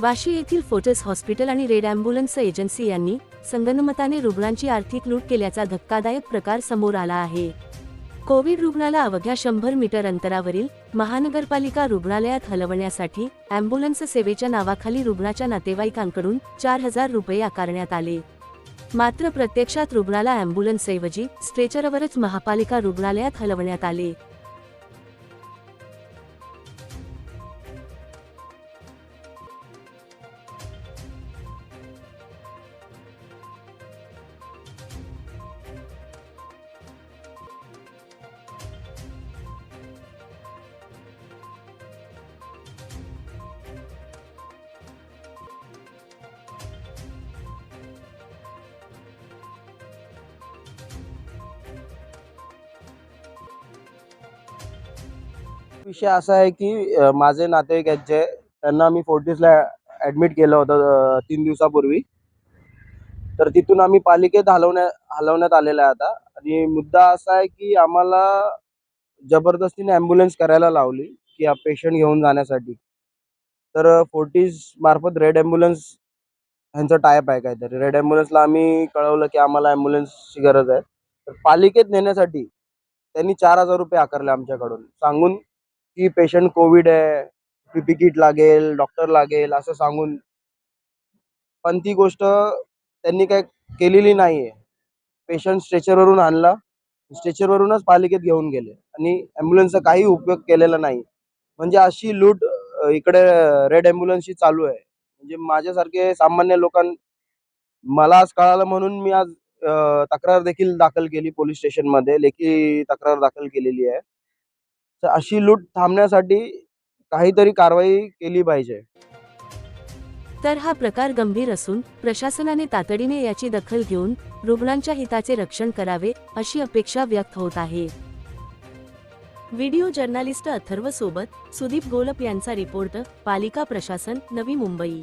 वाशी येथील photos hospital आणि red ambulance agency यांनी संगनमताने रुग्णांची आर्थिक लूट केल्याचा धक्कादायक प्रकार समोर आला आहे. कोविड रुग्णाला अवघ्या शंभर मीटर अंतरावरील महानगरपालिका रुग्णालयात हलवण्यासाठी अँब्युलन्स सेवेच्या नावाखाली रुग्णाच्या नातेवाईकांकडून चार हजार रुपये आकारण्यात आले. मात्र प्रत्यक्षात रुग्णाला अँब्युलन्सऐवजी स्ट्रेचरवरच महापालिका रुग्णालयात हलवण्यात आले. विषय असा आहे की अ, माझे नातेवाईक आहेत जे त्यांना मी फोर्टिसला ऍडमिट केलं होतं अ, तीन दिवसापूर्वी. तर तिथून आम्ही पालिकेत हलवण्या हलवण्यात आलेलं आहे आता. आणि मुद्दा असा आहे की आम्हाला जबरदस्तीने ॲम्ब्युलन्स करायला लावली की पेशंट घेऊन जाण्यासाठी. तर फोर्टीज मार्फत रेड ॲम्ब्युलन्स ह्यांचं टायप आहे काहीतरी. रेड ॲम्ब्युलन्सला आम्ही कळवलं की आम्हाला ॲम्ब्युलन्सची गरज आहे. तर पालिकेत नेण्यासाठी त्यांनी चार हजार रुपये आकारले आमच्याकडून. सांगून की पेशंट कोविड आहे पीपी किट लागेल डॉक्टर लागेल असं सांगून. पण ती गोष्ट त्यांनी काय केलेली नाही आहे पेशंट स्ट्रेचरवरून आणला. स्ट्रेचरवरूनच पालिकेत घेऊन गेले. आणि ॲम्ब्युलन्सचा काही उपयोग केलेला नाही. म्हणजे अशी लूट इकडे रेड ॲम्ब्युलन्सची चालू आहे. म्हणजे माझ्यासारखे सामान्य लोकां मला आज कळालं म्हणून मी आज तक्रार देखील दाखल केली पोलीस स्टेशनमध्ये. लेखी तक्रार दाखल केलेली आहे. तर अशी लूट थांबण्यासाठी काहीतरी कारवाई केली पाहिजे. तर हा प्रकार गंभीर असून प्रशासनाने तातडीने याची दखल घेऊन रुग्णांच्या हिताचे रक्षण करावे अशी अपेक्षा व्यक्त होत आहे. व्हिडिओ जर्नालिस्ट अथर्व सोबत सुदीप गोलप यांचा रिपोर्ट पालिका प्रशासन नवी मुंबई.